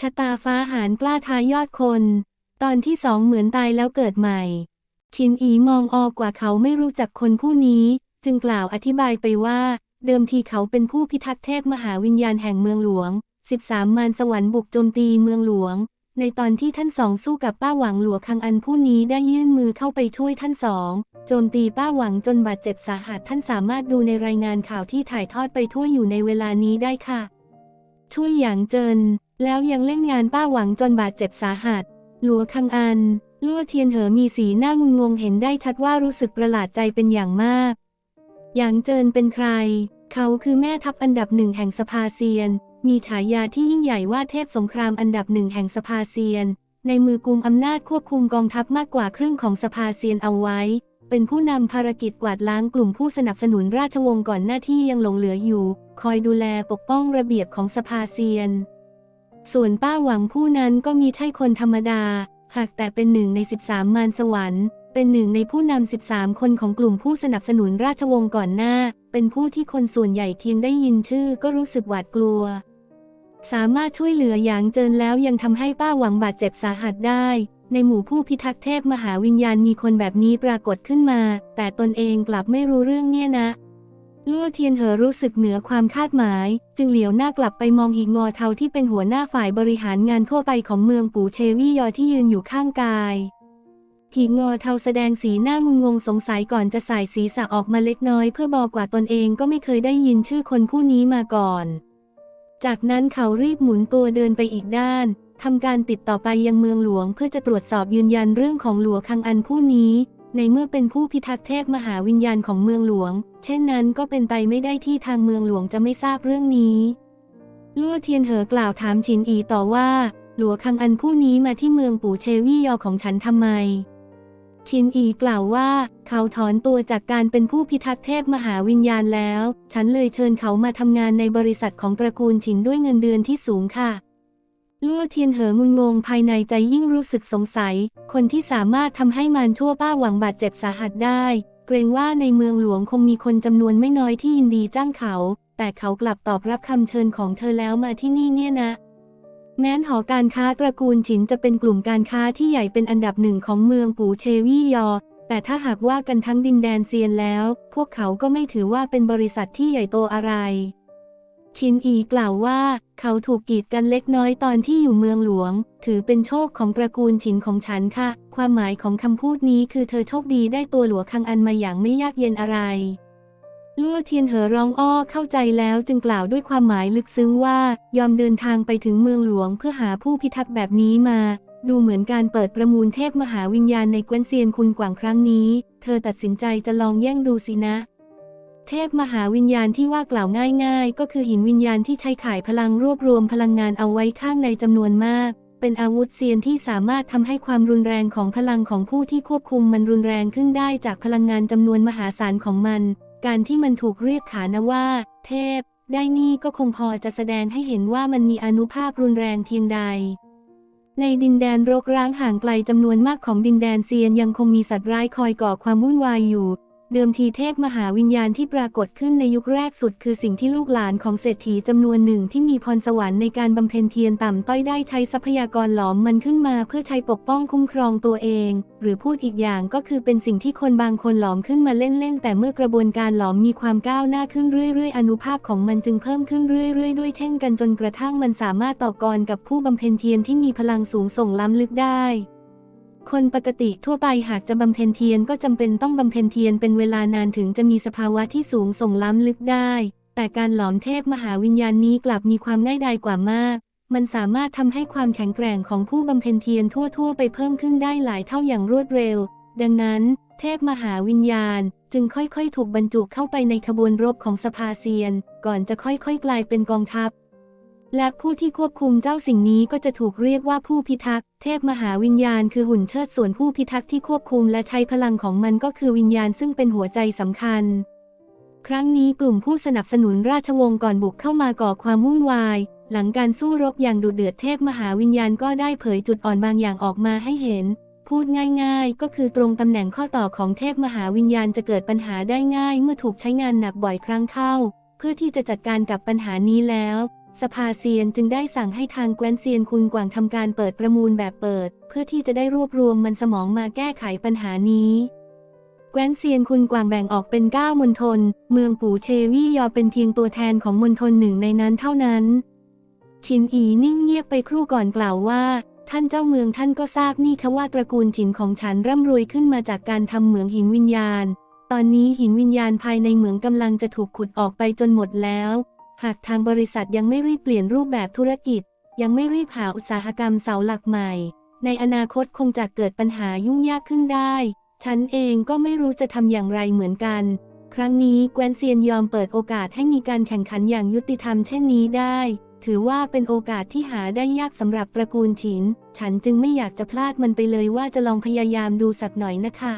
ชะตาฟ้าหารกล้าทายอดคน ตอนที่สองเหมือนตายแล้วเกิดใหม่ ชินอีมองออกกว่าเขาไม่รู้จักคนผู้นี้ จึงกล่าวอธิบายไปว่า เดิมทีเขาเป็นผู้พิทักษ์เทพมหาวิญญาณแห่งเมืองหลวง 13 มารสวรรค์บุกโจมตีเมืองหลวง ในตอนที่ท่านสองสู้กับป้าหวังหลวงคังอันผู้นี้ได้ยื่นมือเข้าไปช่วยท่านสองโจมตีป้าหวังจนบาดเจ็บสาหัสท่านสามารถดูในรายงานข่าวที่ถ่ายทอดไปทั่วอยู่ในเวลานี้ได้ค่ะ ช่วยหยางเจิน แล้วยังเล่นงานป้าหวังจนบาดเจ็บสาหัส หลัวคังอันลั่วเทียนเหอมีสีหน้างุนงงเห็นได้ชัดว่ารู้สึกประหลาดใจเป็นอย่างมาก หยางเจินเป็นใคร เขาคือแม่ทัพอันดับหนึ่งแห่งสภาเซียน มีฉายาที่ยิ่งใหญ่ว่าเทพสงครามอันดับหนึ่งแห่งสภาเซียน ในมือกุมอำนาจควบคุมกองทัพมากกว่าครึ่งของสภาเซียนเอาไว้ เป็นผู้นำภารกิจกวาดล้างกลุ่มผู้สนับสนุนราชวงศ์ก่อนหน้าที่ยังหลงเหลืออยู่ คอยดูแลปกป้องระเบียบของสภาเซียน ส่วนป้าหวังผู้นั้นก็มีใช่คนธรรมดา หากแต่เป็นหนึ่งใน 13 มารสวรรค์ เป็นหนึ่งในผู้นำ 13 คนของกลุ่มผู้สนับสนุนราชวงศ์ก่อนหน้า เป็นผู้ที่คนส่วนใหญ่เพียงได้ยินชื่อก็รู้สึกหวาดกลัว สามารถช่วยเหลือหยางเจินแล้วยังทำให้ป้าหวังบาดเจ็บสาหัสได้ ในหมู่ผู้พิทักษ์เทพมหาวิญญาณมีคนแบบนี้ปรากฏขึ้นมา แต่ตนเองกลับไม่รู้เรื่องเนี่ยนะ ลั่เทียนเหอรู้สึกเหนือความคาดหมาย จึงเหลียวหน้ากลับไปมองหิงงอเทาที่เป็นหัวหน้าฝ่ายบริหารงานทั่วไปของเมืองปูเชวี่ยอที่ยืนอยู่ข้างกายหิงงอเทาแสดงสีหน้างุนงงสงสัยก่อนจะสายศีรษะออกมาเล็กน้อยเพื่อบอกว่าตนเองก็ไม่เคยได้ยินชื่อคนผู้นี้มาก่อน จากนั้นเขารีบหมุนตัวเดินไปอีกด้านทำการติดต่อไปยังเมืองหลวงเพื่อจะตรวจสอบยืนยันเรื่องของหลวงคังอันผู้นี้ ในเมื่อเป็นผู้พิทักษ์เทพมหาวิญญาณของเมืองหลวง เช่นนั้นก็เป็นไปไม่ได้ที่ทางเมืองหลวงจะไม่ทราบเรื่องนี้ลั่เทียนเหอกล่าวถามฉินอีต่อว่า หลวคังอันผู้นี้มาที่เมืองปู่เชวี่ยอของฉันทำไม ชินอีกล่าวว่า เขาถอนตัวจากการเป็นผู้พิทักษ์เทพมหาวิญญาณแล้ว ฉันเลยเชิญเขามาทำงานในบริษัทของตระกูลฉินด้วยเงินเดือนที่สูงค่ะ ลั่เทียนเหองุนงงภายในใจยิ่งรู้สึกสงสัย คนที่สามารถทำให้มารทั่วป้าหวังบาดเจ็บสาหัสได้ เกรงว่าในเมืองหลวงคงมีคนจำนวนไม่น้อยที่ยินดีจ้างเขา แต่เขากลับตอบรับคำเชิญของเธอแล้วมาที่นี่เนี่ยนะ แม้นหอการค้าตระกูลฉินจะเป็นกลุ่มการค้าที่ใหญ่เป็นอันดับหนึ่งของเมืองปูเชวี่ยอ แต่ถ้าหากว่ากันทั้งดินแดนเซียนแล้ว พวกเขาก็ไม่ถือว่าเป็นบริษัทที่ใหญ่โตอะไร ชินอีกล่าวว่า เขาถูกกีดกันเล็กน้อยตอนที่อยู่เมืองหลวง ถือเป็นโชคของตระกูลฉินของฉันค่ะ ความหมายของคำพูดนี้คือเธอโชคดีได้ตัวหลวงคังอันมาอย่างไม่ยากเย็นอะไรลั่วเทียนเหอร้องอ้อเข้าใจแล้วจึงกล่าวด้วยความหมายลึกซึ้งว่า ยอมเดินทางไปถึงเมืองหลวงเพื่อหาผู้พิทักษ์แบบนี้มา ดูเหมือนการเปิดประมูลเทพมหาวิญญาณในกวนเซียนคุณกว่างครั้งนี้ เธอตัดสินใจจะลองแย่งดูสินะ เทพมหาวิญญาณที่ว่ากล่าวง่ายๆ ก็คือหินวิญญาณที่ใช้ขายพลังรวบรวมพลังงานเอาไว้ข้างในจำนวนมาก เป็นอาวุธเซียนที่สามารถทำให้ความรุนแรงของพลังของผู้ที่ควบคุมมันรุนแรงขึ้นได้จากพลังงานจำนวนมหาศาลของมัน การที่มันถูกเรียกขานว่า เทพ ได้นี่ก็คงพอจะแสดงให้เห็นว่ามันมีอนุภาพรุนแรงเพียงใดในดินแดนรกร้างห่างไกลจำนวนมากของดินแดนเซียนยังคงมีสัตว์ร้ายคอยก่อความวุ่นวายอยู่ เดิมทีเทพมหาวิญญาณที่ปรากฏขึ้นในยุคแรกสุด คือสิ่งที่ลูกหลานของเศรษฐีจำนวนหนึ่งที่มีพรสวรรค์ในการบำเพ็ญเทียนต่ำต้อยได้ใช้ทรัพยากรหลอมมันขึ้นมาเพื่อใช้ปกป้องคุ้มครองตัวเอง หรือพูดอีกอย่างก็คือเป็นสิ่งที่คนบางคนหลอมขึ้นมาเล่นๆแต่เมื่อกระบวนการหลอมมีความก้าวหน้าขึ้นเรื่อยๆ อนุภาพของมันจึงเพิ่มขึ้นเรื่อยๆ ด้วยเช่นกันจนกระทั่งมันสามารถต่อกรกับผู้บำเพ็ญเทียนที่มีพลังสูงส่งล้ำลึกได้ คนปกติทั่วไปหากจะบำเพ็ญเทียนก็จำเป็นต้องบำเพ็ญเทียนเป็นเวลานานถึงจะมีสภาวะที่สูงส่งล้ำลึกได้ แต่การหลอมเทพมหาวิญญาณนี้กลับมีความง่ายดายกว่ามาก มันสามารถทำให้ความแข็งแกร่งของผู้บำเพ็ญเทียนทั่ว ๆ ไปเพิ่มขึ้นได้หลายเท่าอย่างรวดเร็ว ดังนั้น เทพมหาวิญญาณ จึงค่อยๆ ถูกบรรจุเข้าไปในขบวนรบของสภาเซียน ก่อนจะค่อยๆ กลายเป็นกองทัพ และผู้ที่ควบคุมเจ้าสิ่งนี้ก็จะถูกเรียกว่าผู้พิทักษ์ เทพมหาวิญญาณคือหุ่นเชิดส่วนผู้พิทักษ์ที่ควบคุมและใช้พลังของมันก็คือวิญญาณซึ่งเป็นหัวใจสำคัญ ครั้งนี้กลุ่มผู้สนับสนุนราชวงศ์ก่อนบุกเข้ามาก่อความวุ่นวาย หลังการสู้รบอย่างดุเดือดเทพมหาวิญญาณก็ได้เผยจุดอ่อนบางอย่างออกมาให้เห็น พูดง่าย ๆ ก็คือตรงตำแหน่งข้อต่อของเทพมหาวิญญาณจะเกิดปัญหาได้ง่าย เมื่อถูกใช้งานหนักบ่อยครั้งเข้า เพื่อที่จะจัดการกับปัญหานี้แล้ว สภาเซียนจึงได้สั่งให้ทางแกวนเซียนคุณกวางทำการเปิดประมูลแบบเปิด เพื่อที่จะได้รวบรวมมันสมองมาแก้ไขปัญหานี้แกวนเซียนคุณกวางแบ่งออกเป็น 9 มณฑล เมืองปู่เชวี่ยอเป็นเพียงตัวแทนของมณฑลหนึ่งในนั้นเท่านั้น ชินอีนิ่งเงียบไปครู่ก่อนกล่าวว่า ท่านเจ้าเมืองท่านก็ทราบนี่คะว่าตระกูลฉินของฉันร่ำรวยขึ้นมาจากการทำเหมืองหินวิญญาณ ตอนนี้หินวิญญาณภายในเหมืองกำลังจะถูกขุดออกไปจนหมดแล้ว หากทางบริษัทยังไม่รีบเปลี่ยนรูปแบบธุรกิจ ยังไม่รีบหาอุตสาหกรรมเสาหลักใหม่ ในอนาคตคงจะเกิดปัญหายุ่งยากขึ้นได้ ฉันเองก็ไม่รู้จะทำอย่างไรเหมือนกัน ครั้งนี้แกวนเซียนยอมเปิดโอกาสให้มีการแข่งขันอย่างยุติธรรมเช่นนี้ได้ ถือว่าเป็นโอกาสที่หาได้ยากสำหรับตระกูลฉิน ฉันจึงไม่อยากจะพลาดมันไปเลยว่าจะลองพยายามดูสักหน่อยนะคะ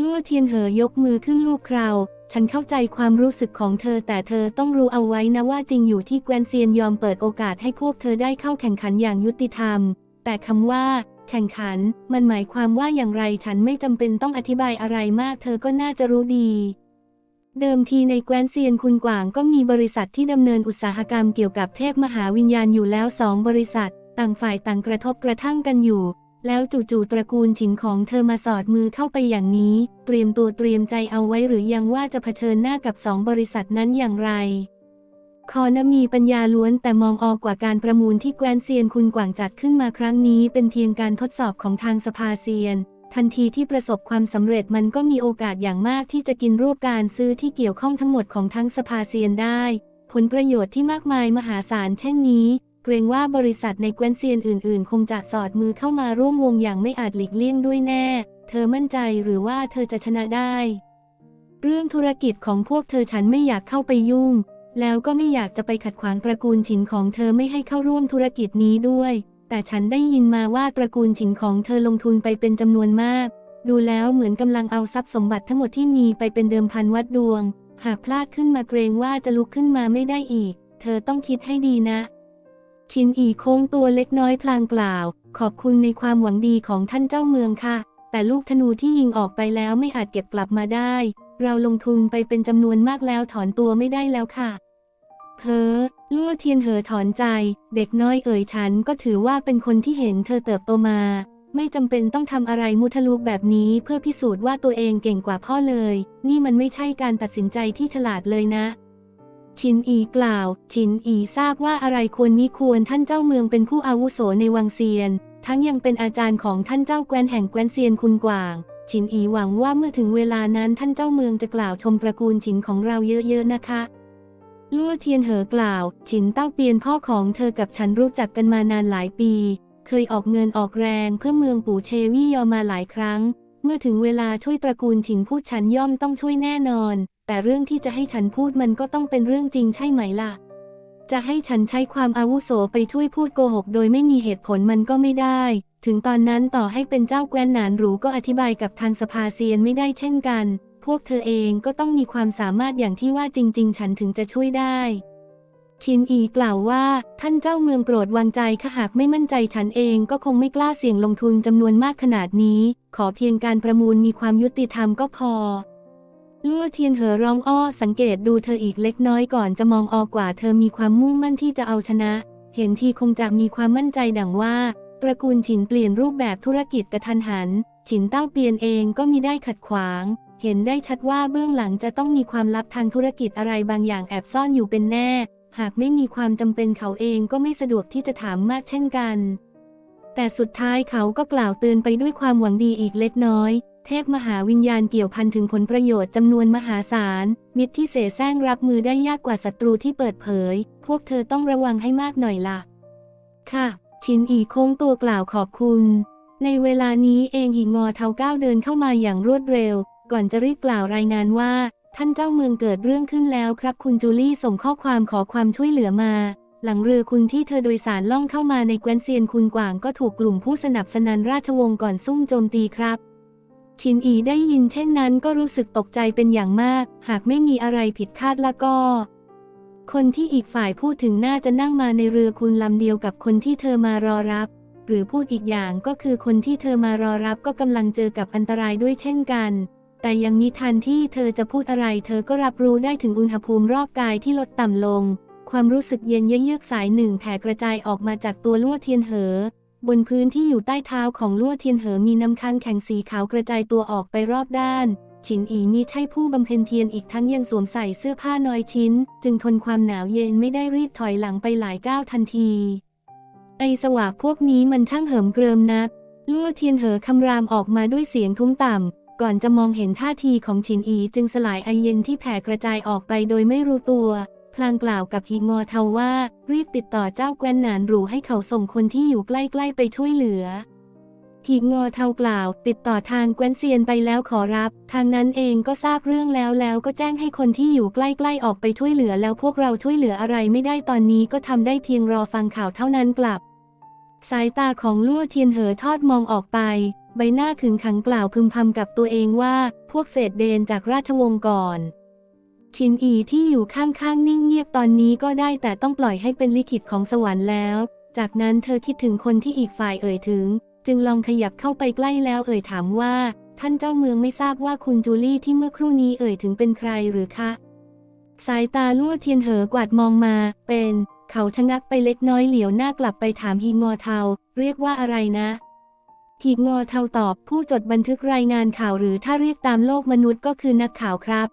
ลู่เทียนเหอยกมือขึ้นลูบเครา ฉันเข้าใจความรู้สึกของเธอแต่เธอต้องรู้เอาไว้นะว่าจริงอยู่ที่แกวนเซียนยอมเปิดโอกาสให้พวกเธอได้เข้าแข่งขันอย่างยุติธรรม แต่คำว่า แข่งขัน มันหมายความว่าอย่างไรฉันไม่จำเป็นต้องอธิบายอะไรมาก เธอก็น่าจะรู้ดี เดิมทีในแกวนเซียนคุณกวางก็มีบริษัทที่ดำเนินอุตสาหกรรมเกี่ยวกับเทพมหาวิญญาณอยู่แล้วสองบริษัท ต่างฝ่ายต่างกระทบกระทั่งกันอยู่ แล้วจู่ๆตระกูลฉินของเธอมาสอดมือเข้าไปอย่างนี้ เตรียมตัวเตรียมใจเอาไว้หรือยังว่าจะเผชิญหน้ากับสองบริษัทนั้นอย่างไร คอนมีปัญญาล้วนแต่มองออกกว่าการประมูลที่แกวนเซียนคุณกวางจัดขึ้นมาครั้งนี้ เป็นเพียงการทดสอบของทางสภาเซียน ทันทีที่ประสบความสำเร็จมันก็มีโอกาสอย่างมากที่จะกินรูปการซื้อที่เกี่ยวข้องทั้งหมดของทั้งสภาเซียนได้ ผลประโยชน์ที่มากมายมหาศาลเช่นนี้ เกรงว่าบริษัทในแกวนเซียนอื่นๆ คงจะสอดมือเข้ามาร่วมวงอย่างไม่อาจหลีกเลี่ยงด้วยแน่ เธอมั่นใจหรือว่าเธอจะชนะได้ เรื่องธุรกิจของพวกเธอฉันไม่อยากเข้าไปยุ่ง แล้วก็ไม่อยากจะไปขัดขวางตระกูลฉินของเธอไม่ให้เข้าร่วมธุรกิจนี้ด้วย แต่ฉันได้ยินมาว่าตระกูลฉินของเธอลงทุนไปเป็นจำนวนมาก ดูแล้วเหมือนกำลังเอาทรัพย์สมบัติทั้งหมดที่มีไปเป็นเดิมพันวัดดวง หากพลาดขึ้นมาเกรงว่าจะลุกขึ้นมาไม่ได้อีก เธอต้องคิดให้ดีนะ ชินอีโค้งตัวเล็กน้อยพลางกล่าว ขอบคุณในความหวังดีของท่านเจ้าเมืองค่ะ แต่ลูกธนูที่ยิงออกไปแล้วไม่อาจเก็บกลับมาได้ เราลงทุนไปเป็นจำนวนมากแล้วถอนตัวไม่ได้แล้วค่ะเพอลู่เทียนเหอถอนใจ เด็กน้อยเอ่ยฉันก็ถือว่าเป็นคนที่เห็นเธอเติบโตมา ไม่จำเป็นต้องทำอะไรมุทะลุแบบนี้เพื่อพิสูจน์ว่าตัวเองเก่งกว่าพ่อเลย นี่มันไม่ใช่การตัดสินใจที่ฉลาดเลยนะ ชินอีกล่าว ชินอีทราบว่าอะไรควรมิควรท่านเจ้าเมืองเป็นผู้อาวุโสในวังเซียน ทั้งยังเป็นอาจารย์ของท่านเจ้าแกวนแห่งแกวนเซียนคุณกวาง ชินอีหวังว่าเมื่อถึงเวลานั้นท่านเจ้าเมืองจะกล่าวชมตระกูลชินของเราเยอะๆนะคะลู่เทียนเหอกล่าวฉินเต้าเปียนพ่อของเธอกับฉันรู้จักกันมานานหลายปี เคยออกเงินออกแรงเพื่อเมืองปู่เชวี่ยอมาหลายครั้ง เมื่อถึงเวลาช่วยตระกูลฉินพูดฉันย่อมต้องช่วยแน่นอน แต่เรื่องที่จะให้ฉันพูดมันก็ต้องเป็นเรื่องจริงใช่ไหมล่ะ จะให้ฉันใช้ความอาวุโสไปช่วยพูดโกหก โดยไม่มีเหตุผลมันก็ไม่ได้ ถึงตอนนั้นต่อให้เป็นเจ้าแกวนหนานหรูก็อธิบายกับทางสภาเซียนไม่ได้เช่นกัน พวกเธอเองก็ต้องมีความสามารถอย่างที่ว่าจริง ๆ ฉันถึงจะช่วยได้ชินอีกล่าวว่า ท่านเจ้าเมืองโปรดวางใจค่ะหากไม่มั่นใจฉันเองก็คงไม่กล้าเสี่ยงลงทุนจำนวนมากขนาดนี้ ขอเพียงการประมูลมีความยุติธรรมก็พอ ลู่เทียนเหอร้องอ้อสังเกตดูเธออีกเล็กน้อยก่อนจะมองออกกว่าเธอมีความมุ่งมั่นที่จะเอาชนะ เห็นทีคงจะมีความมั่นใจดังว่า ตระกูลฉินเปลี่ยนรูปแบบธุรกิจกระทันหัน ฉินเต้าเปลี่ยนเองก็มีได้ขัดขวาง เห็นได้ชัดว่าเบื้องหลังจะต้องมีความลับทางธุรกิจอะไรบางอย่างแอบซ่อนอยู่เป็นแน่ หากไม่มีความจำเป็นเขาเองก็ไม่สะดวกที่จะถามมากเช่นกัน แต่สุดท้ายเขาก็กล่าวเตือนไปด้วยความหวังดีอีกเล็กน้อย เทพมหาวิญญาณเกี่ยวพันถึงผลประโยชน์จำนวนมหาศาล มิตรที่เสแสร้งรับมือได้ยากกว่าศัตรูที่เปิดเผย พวกเธอต้องระวังให้มากหน่อยล่ะ ค่ะ ชินอีโค้งตัวกล่าวขอบคุณ ในเวลานี้เองหิงอเทาก้าวเดินเข้ามาอย่างรวดเร็ว ก่อนจะรีบกล่าวรายงานว่า ท่านเจ้าเมืองเกิดเรื่องขึ้นแล้วครับคุณจูลี่ส่งข้อความขอความช่วยเหลือมา หลังเรือคุณที่เธอโดยสารล่องเข้ามาในแกวนเซียนคุณกวางก็ถูกกลุ่มผู้สนับสนุนราชวงศ์ก่อนซุ่มโจมตีครับ ชินอีได้ยินเช่นนั้นก็รู้สึกตกใจเป็นอย่างมาก หากไม่มีอะไรผิดคาดละก็ คนที่อีกฝ่ายพูดถึงน่าจะนั่งมาในเรือคุณลำเดียวกับคนที่เธอมารอรับ หรือพูดอีกอย่างก็คือคนที่เธอมารอรับก็กำลังเจอกับอันตรายด้วยเช่นกัน แต่ยังมิทันที่เธอจะพูดอะไร เธอก็รับรู้ได้ถึงอุณหภูมิรอบกายที่ลดต่ำลงคความรู้สึกเย็นเยือกสายหนึ่งแผ่กระจายออกมาจากตัวลวดเทียนเหอ บนพื้นที่อยู่ใต้เท้าของลวเทียนเหอมีน้ำค้างแข็งสีขาวกระจายตัวออกไปรอบด้าน ฉินอีมีใช่ผู้บำเพ็ญเทียนอีกทั้งยังสวมใส่เสื้อผ้าน้อยชิ้น จึงทนความหนาวเย็นไม่ได้รีบถอยหลังไปหลายก้าวทันที ไอสวะพวกนี้มันช่างเหิมเกริมนักลั่วเทียนเหอคำรามออกมาด้วยเสียงทุ้มต่ำ ก่อนจะมองเห็นท่าทีของฉินอีจึงสลายไอเย็นที่แผ่กระจายออกไปโดยไม่รู้ตัว พลางกล่าวกับฮีงอเทาว่า รีบติดต่อเจ้าแกวนหนานหรูให้เขาส่งคนที่อยู่ใกล้ๆไปช่วยเหลือฮีงอเทากล่าว ติดต่อทางแกวนเซียนไปแล้วขอรับ ทางนั้นเองก็ทราบเรื่องแล้วแล้วก็แจ้งให้คนที่อยู่ใกล้ๆออกไปช่วยเหลือแล้วพวกเราช่วยเหลืออะไรไม่ได้ตอนนี้ก็ทำได้เพียงรอฟังข่าวเท่านั้นกลับ สายตาของลั่วเทียนเหอทอดมองออกไป ใบหน้าขึงขังกล่าวพึมพำกับตัวเองว่า พวกเศษเดนจากราชวงศ์ก่อน ชินอีที่อยู่ข้างๆนิ่งเงียบตอนนี้ก็ได้แต่ต้องปล่อยให้เป็นลิขิตของสวรรค์แล้ว จากนั้นเธอคิดถึงคนที่อีกฝ่ายเอ่ยถึง จึงลองขยับเข้าไปใกล้แล้วเอ่ยถามว่า ท่านเจ้าเมืองไม่ทราบว่าคุณจูลี่ที่เมื่อครู่นี้เอ่ยถึงเป็นใครหรือคะ สายตาลั่วเทียนเหอกวาดมองมา เป็น เขาชะงักไปเล็กน้อยเหลียวหน้ากลับไปถามฮีงอเทา เรียกว่าอะไรนะฮีงอเทาตอบผู้จดบันทึกรายงานข่าวหรือถ้าเรียกตามโลกมนุษย์ก็คือนักข่าวครับ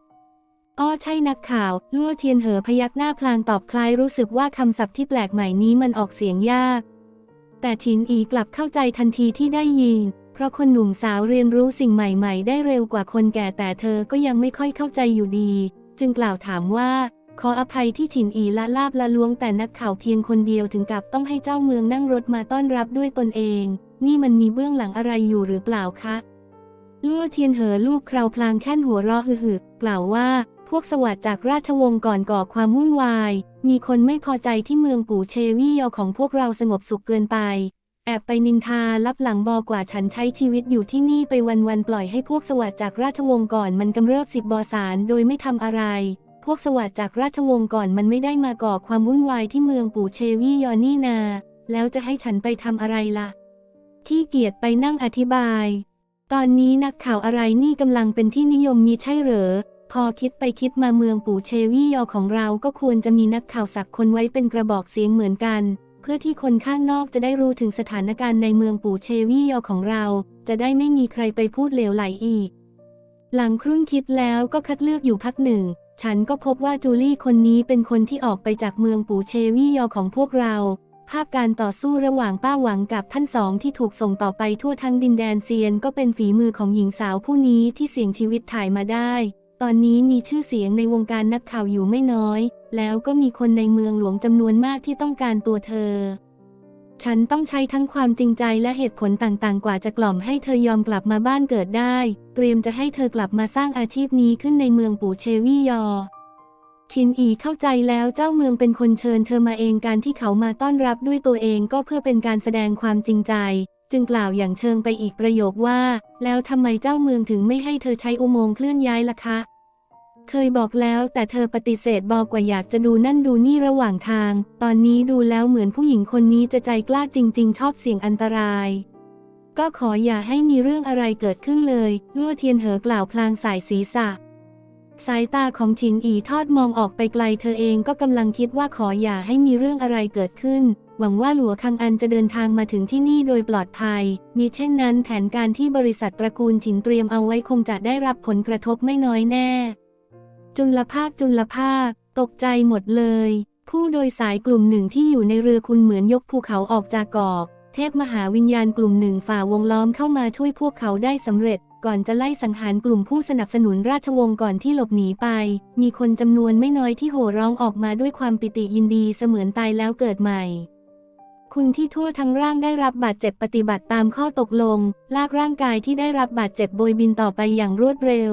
อ้อใช่นักข่าวลั่วเทียนเหอพยักหน้าพลางตอบคล้ายรู้สึกว่าคำศัพท์ที่แปลกใหม่นี้มันออกเสียงยาก แต่ชินอีกลับเข้าใจทันทีที่ได้ยิน เพราะคนหนุ่มสาวเรียนรู้สิ่งใหม่ๆ ได้เร็วกว่าคนแก่แต่เธอก็ยังไม่ค่อยเข้าใจอยู่ดี จึงกล่าวถามว่า ขออภัยที่ฉินอีละลาบละล้วงแต่นักข่าวเพียงคนเดียวถึงกับต้องให้เจ้าเมืองนั่งรถมาต้อนรับด้วยตนเอง นี่มันมีเบื้องหลังอะไรอยู่หรือเปล่าคะลั่วเทียนเหอลูกคราวพลางแค่นหัวเราะหึกๆกล่าวว่า พวกสวัสดจากราชวงศ์ก่อนก่อความวุ่นวาย มีคนไม่พอใจที่เมืองปู่เชวี่ยอของพวกเราสงบสุขเกินไป แอบไปนินทาลับหลังบอกว่าฉันใช้ชีวิตอยู่ที่นี่ไปวันๆปล่อยให้พวกสวัสดจากราชวงศ์ก่อนมันกำเริบสิบบอสารโดยไม่ทำอะไร พวกสวัสดจากราชวงศ์ก่อนมันไม่ได้มาก่อความวุ่นวายที่เมืองปู่เชวี่ยอนี่นา แล้วจะให้ฉันไปทำอะไรล่ะ ที่เกียจไปนั่งอธิบาย ตอนนี้นักข่าวอะไรนี่กำลังเป็นที่นิยมมีใช่เหรอ พอคิดไปคิดมาเมืองปู่เชวี่ยอของเราก็ควรจะมีนักข่าวสักคนไว้เป็นกระบอกเสียงเหมือนกัน เพื่อที่คนข้างนอกจะได้รู้ถึงสถานการณ์ในเมืองปู่เชวี่ยอของเรา จะได้ไม่มีใครไปพูดเลวไหลอีก หลังครุ่นคิดแล้วก็คัดเลือกอยู่พักหนึ่ง ฉันก็พบว่าจูลี่คนนี้เป็นคนที่ออกไปจากเมืองปู่เชวี่ยอของพวกเรา ภาพการต่อสู้ระหว่างป้าหวังกับท่านสองที่ถูกส่งต่อไปทั่วทั้งดินแดนเซียน ก็เป็นฝีมือของหญิงสาวผู้นี้ที่เสี่ยงชีวิตถ่ายมาได้ ตอนนี้มีชื่อเสียงในวงการนักข่าวอยู่ไม่น้อย แล้วก็มีคนในเมืองหลวงจำนวนมากที่ต้องการตัวเธอ ฉันต้องใช้ทั้งความจริงใจและเหตุผลต่างๆ กว่าจะกล่อมให้เธอยอมกลับมาบ้านเกิดได้ เตรียมจะให้เธอกลับมาสร้างอาชีพนี้ขึ้นในเมืองปู่เชวี่ยอ ชินอีเข้าใจแล้วเจ้าเมืองเป็นคนเชิญเธอมาเองการที่เขามาต้อนรับด้วยตัวเองก็เพื่อเป็นการแสดงความจริงใจ จึงกล่าวอย่างเชิงไปอีกประโยคว่า แล้วทำไมเจ้าเมืองถึงไม่ให้เธอใช้อุโมงค์เคลื่อนย้ายล่ะคะ เคยบอกแล้วแต่เธอปฏิเสธบอกว่าอยากจะดูนั่นดูนี่ระหว่างทาง ตอนนี้ดูแล้วเหมือนผู้หญิงคนนี้จะใจกล้าจริง ๆ ชอบเสี่ยงอันตราย ก็ขออย่าให้มีเรื่องอะไรเกิดขึ้นเลยลั่วเทียนเหอกล่าวพลางสายศีรษะสายตาของฉินอีทอดมองออกไปไกลเธอเองก็กำลังคิดว่าขออย่าให้มีเรื่องอะไรเกิดขึ้น หวังว่าหลัวคังอันจะเดินทางมาถึงที่นี่โดยปลอดภัย มีเช่นนั้นแผนการที่บริษัทตระกูลฉินเตรียมเอาไว้คงจะได้รับผลกระทบไม่น้อยแน่ จุลภาคจุลภาค ตกใจหมดเลย ผู้โดยสายกลุ่มหนึ่งที่อยู่ในเรือคุณเหมือนยกภูเขาออกจากกอก เทพมหาวิญญาณกลุ่มหนึ่งฝ่าวงล้อมเข้ามาช่วยพวกเขาได้สำเร็จ ก่อนจะไล่สังหารกลุ่มผู้สนับสนุนราชวงศ์ก่อนที่หลบหนีไป มีคนจำนวนไม่น้อยที่โห่ร้องออกมาด้วยความปิติยินดีเสมือนตายแล้วเกิดใหม่ คุณที่ทั่วทั้งร่างได้รับบาดเจ็บปฏิบัติตามข้อตกลง ลากร่างกายที่ได้รับบาดเจ็บโบยบินต่อไปอย่างรวดเร็ว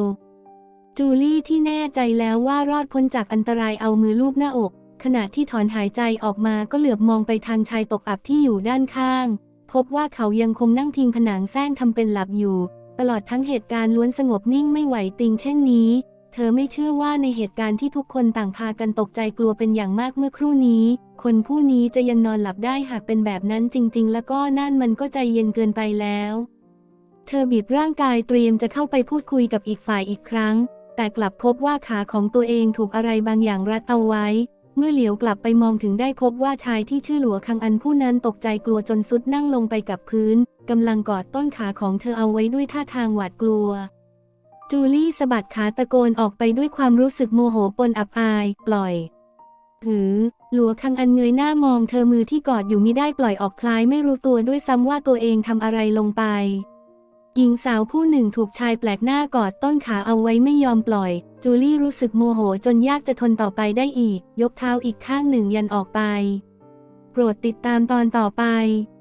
จูลี่ที่แน่ใจแล้วว่ารอดพ้นจากอันตรายเอามือลูบหน้าอก ขณะที่ถอนหายใจออกมาก็เหลือบมองไปทางชายตกอับที่อยู่ด้านข้าง พบว่าเขายังคงนั่งพิงผนังแซงทำเป็นหลับอยู่ ตลอดทั้งเหตุการณ์ล้วนสงบนิ่งไม่ไหวติงเช่นนี้ ธอไม่เชื่อว่าในเหตุการณ์ที่ทุกคนต่างพากันตกใจกลัวเป็นอย่างมากเมื่อครู่นี้ คนผู้นี้จะยังนอนหลับได้หากเป็นแบบนั้นจริง ๆ แล้วก็นั่นมันก็ใจเย็นเกินไปแล้ว เธอบีบร่างกายเตรียมจะเข้าไปพูดคุยกับอีกฝ่ายอีกครั้ง แต่กลับพบว่าขาของตัวเองถูกอะไรบางอย่างรัดเอาไว้ เมื่อเหลียวกลับไปมองถึงได้พบว่าชายที่ชื่อหลัวคังอันผู้นั้นตกใจกลัวจนสุดนั่งลงไปกับพื้นกำลังกอดต้นขาของเธอเอาไว้ด้วยท่าทางหวาดกลัว จูลี่สะบัดขาตะโกนออกไปด้วยความรู้สึกโมโหปนอับอาย ปล่อย หือ หลัวคังอันเงยหน้ามองเธอมือที่กอดอยู่มิได้ปล่อยออกคล้ายไม่รู้ตัวด้วยซ้ำว่าตัวเองทำอะไรลงไป หญิงสาวผู้หนึ่งถูกชายแปลกหน้ากอดต้นขาเอาไว้ไม่ยอมปล่อย จูลี่รู้สึกโมโหจนยากจะทนต่อไปได้อีก ยกเท้าอีกข้างหนึ่งยันออกไป โปรดติดตามตอนต่อไป